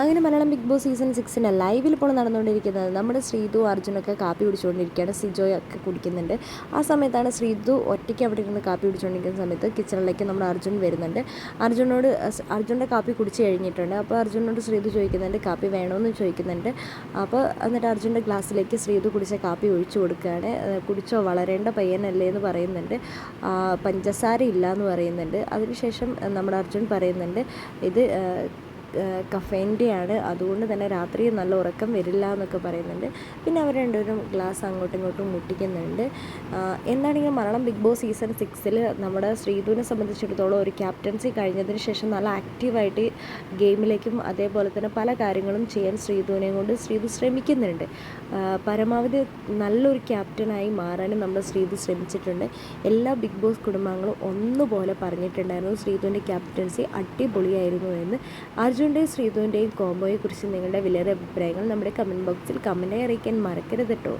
അങ്ങനെ Malayalam big boss season സിക്സിന്റെ ലൈവിൽ ഇപ്പോൾ നടന്നുകൊണ്ടിരിക്കുന്നത് നമ്മുടെ ശ്രീതു അർജുനൊക്കെ കാപ്പി കുടിച്ചുകൊണ്ടിരിക്കുകയാണ്. സിജോയ് ഒക്കെ കുടിക്കുന്നുണ്ട്. ആ സമയത്താണ് ശ്രീതു ഒറ്റയ്ക്ക് അവിടെ ഇരുന്ന് കാപ്പി കുടിച്ചുകൊണ്ടിരിക്കുന്ന സമയത്ത് കിച്ചണിലേക്ക് നമ്മുടെ അർജുൻ വരുന്നുണ്ട്. അർജുനോട് അർജുന്റെ കാപ്പി കുടിച്ച് കഴിഞ്ഞിട്ടുണ്ട്. അപ്പോൾ അർജുനോട് ശ്രീതു ചോദിക്കുന്നുണ്ട് കാപ്പി വേണമെന്ന് ചോദിക്കുന്നുണ്ട്. അപ്പോൾ എന്നിട്ട് അർജുന്റെ ഗ്ലാസ്സിലേക്ക് ശ്രീതു കുടിച്ച കാപ്പി ഒഴിച്ചു കൊടുക്കുകയാണ്. കുടിച്ചോ? വളരേണ്ട പയ്യനല്ലേ? എന്ന് പറയുന്നുണ്ട്. പഞ്ചസാര ഇല്ല എന്ന് പറയുന്നുണ്ട്. അതിനുശേഷം നമ്മുടെ അർജുൻ പറയുന്നുണ്ട് ഇത് കഫേന്റെയാണ്. അതുകൊണ്ട് തന്നെ രാത്രി നല്ല ഉറക്കം വരില്ല എന്നൊക്കെ പറയുന്നുണ്ട്. പിന്നെ അവർ രണ്ടുപേരും ഗ്ലാസ് അങ്ങോട്ടും ഇങ്ങോട്ടും മുട്ടിക്കുന്നുണ്ട്. ആ, എന്താണെങ്കിലും മലയാളം ബിഗ് ബോസ് സീസൺ സിക്സിൽ നമ്മുടെ ശ്രീധുവിനെ സംബന്ധിച്ചിടത്തോളം ഒരു ക്യാപ്റ്റൻസി കഴിഞ്ഞതിന് ശേഷം നല്ല ആക്റ്റീവായിട്ട് ഗെയിമിലേക്കും അതേപോലെ തന്നെ പല കാര്യങ്ങളും ചെയ്യാൻ ശ്രീധുവിനെയും കൊണ്ട് ശ്രീധു ശ്രമിക്കുന്നുണ്ട്. ആ, പരമാവധി നല്ലൊരു ക്യാപ്റ്റനായി മാറാനും നമ്മുടെ ശ്രീധു ശ്രമിച്ചിട്ടുണ്ട്. എല്ലാ ബിഗ് ബോസ് കുടുംബാംഗങ്ങളും ഒന്നുപോലെ പറഞ്ഞിട്ടുണ്ടായിരുന്നു ശ്രീധുവിന്റെ ക്യാപ്റ്റൻസി അടിപൊളിയായിരുന്നു എന്ന്. അർജുന്റെയും ശ്രീധുവിന്റെയും കോംബോയെക്കുറിച്ച് നിങ്ങളുടെ വിലയേറെ അഭിപ്രായങ്ങൾ നമ്മുടെ കമന്റ് ബോക്സിൽ കമന്റായി അറിയിക്കാൻ മറക്കരുത് കേട്ടോ